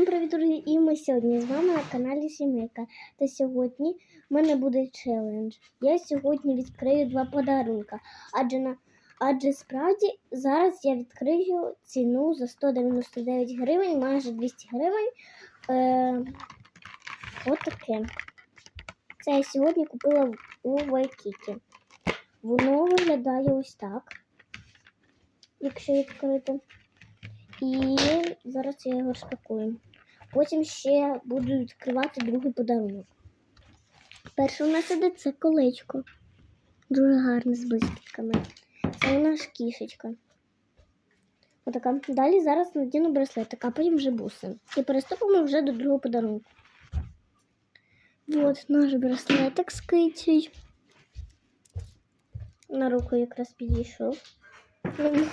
Всім привіт, друзі! І ми сьогодні з вами на каналі Сімейка. Та сьогодні в мене буде челендж. Я сьогодні відкрию два подарунка. Адже на адже справді зараз я відкрию ціну за 199 гривень, майже 200 гривень. Е, от таке. Це я сьогодні купила у Вайкіті. Воно виглядає ось так. Якщо відкрити. І зараз я його розпакую. Потім ще буду відкривати другий подарунок. Перше у нас іде це колечко. Дуже гарне з блискітками. Це у нас кішечка. Отака. Далі зараз надіну браслетик, а потім вже буси. І переступимо вже до другого подарунку. От наш браслетик з китю. На руку якраз підійшов. Ну,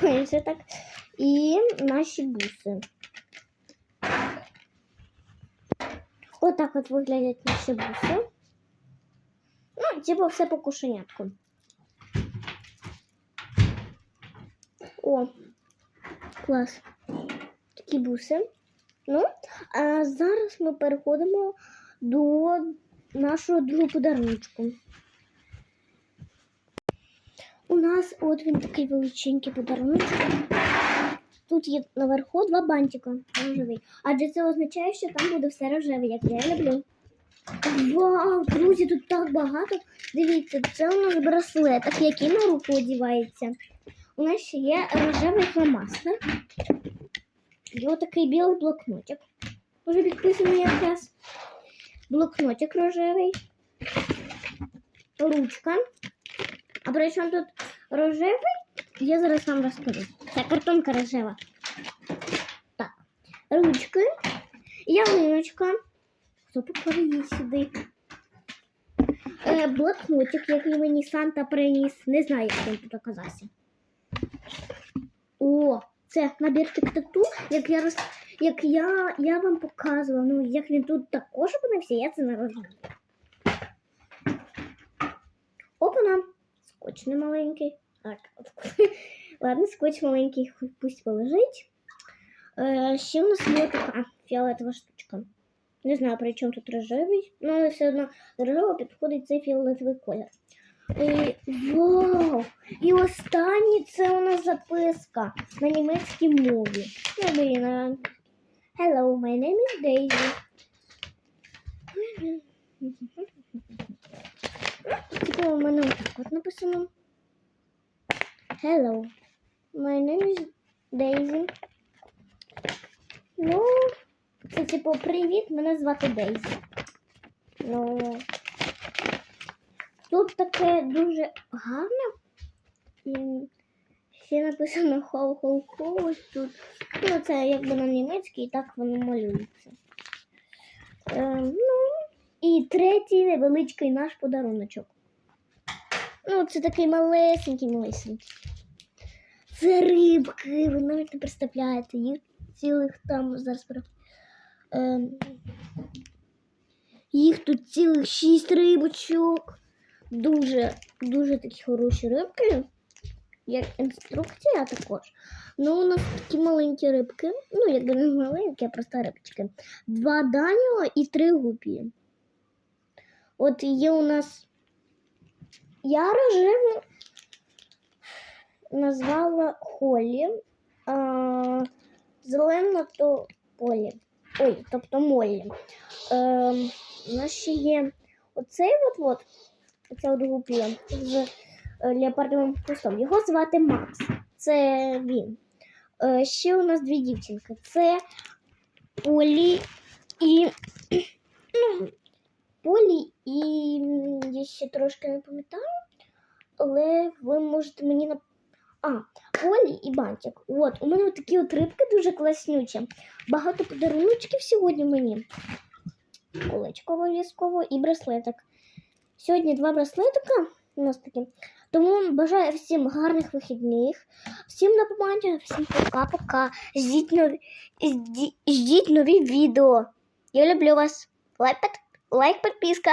так. І наші буси. Отак от виглядять наші буси. Ну, типу все по кошенятку. О, клас. Такі буси. Ну, а зараз ми переходимо до нашого другого подарунку. У нас от він такий величенький подарунок. Тут є наверху два бантика рожевий. Адже це означає, що там буде все рожеве, як я люблю. Вау, друзі, тут так багато. Дивіться, це у нас браслетик, який на руку одівається. У нас ще є рожевий фломастер. І отакий білий блокнотик. Уже підписаний якраз. Блокнотик рожевий. Ручка. А при чому тут рожевий? Я зараз вам розкажу. Це картонка рожева. Так. Ручки. Ялиночка. Хто поклав її сюди? Е, блокнотик, який мені Санта приніс. Не знаю, як він тут оказався. О, це набір тату, як я роз... як я, я вам показувала. Ну, як він тут також опинився, я це не розумію. Опана. Скотч не маленький. Так. Ладно, скотч маленький, пусть полежить. Е, ще у нас є така фіолетова штучка. Не знаю, при чому тут рожевий, але все одно рожево підходить цей фіолетовий колір. І, вау! І останнє це у нас записка на німецькій мові. Блін. Hello, my name is Daisy. Типу у мене отак от написано. Hello, my name is Daisy. Ну, це типу привіт, мене звати Дейзі. Ну, тут таке дуже гарне. І ще написано хоу-хоу-хоу ось тут. Ну, це якби на німецькій, і так воно малюється. Е, ну, і третій невеличкий наш подаруночок. Ну, це такий малесенький малесенький. Це рибки, ви навіть не представляєте, їх цілих там зараз. Ем, їх тут цілих шість рибочок. Дуже, дуже такі хороші рибки. Як інструкція також. Ну, у нас такі маленькі рибки. Ну, якби не маленькі, а просто рибочки. Два даніо і три гупі. От є у нас. Я рожеву назвала Холі, а зелена то Полі. Ой, тобто Моллі. Ем, у нас ще є оцей от от, оця от гупія з е, леопардовим хвостом. Його звати Макс. Це він. Е, ще у нас дві дівчинки. Це Полі і. Ну, Полі і я ще трошки не пам'ятаю, але ви можете мені на. А, Полі і бантик. От, у мене такі от рибки дуже класнючі. Багато подаруночків сьогодні мені. Колечко обов'язково і браслетик. Сьогодні два браслетика у нас такі. Тому бажаю всім гарних вихідних. Всім до побачення, всім пока-пока. Ждіть нові, жді- ждіть нові відео. Я люблю вас. Лайк, лайк підписка.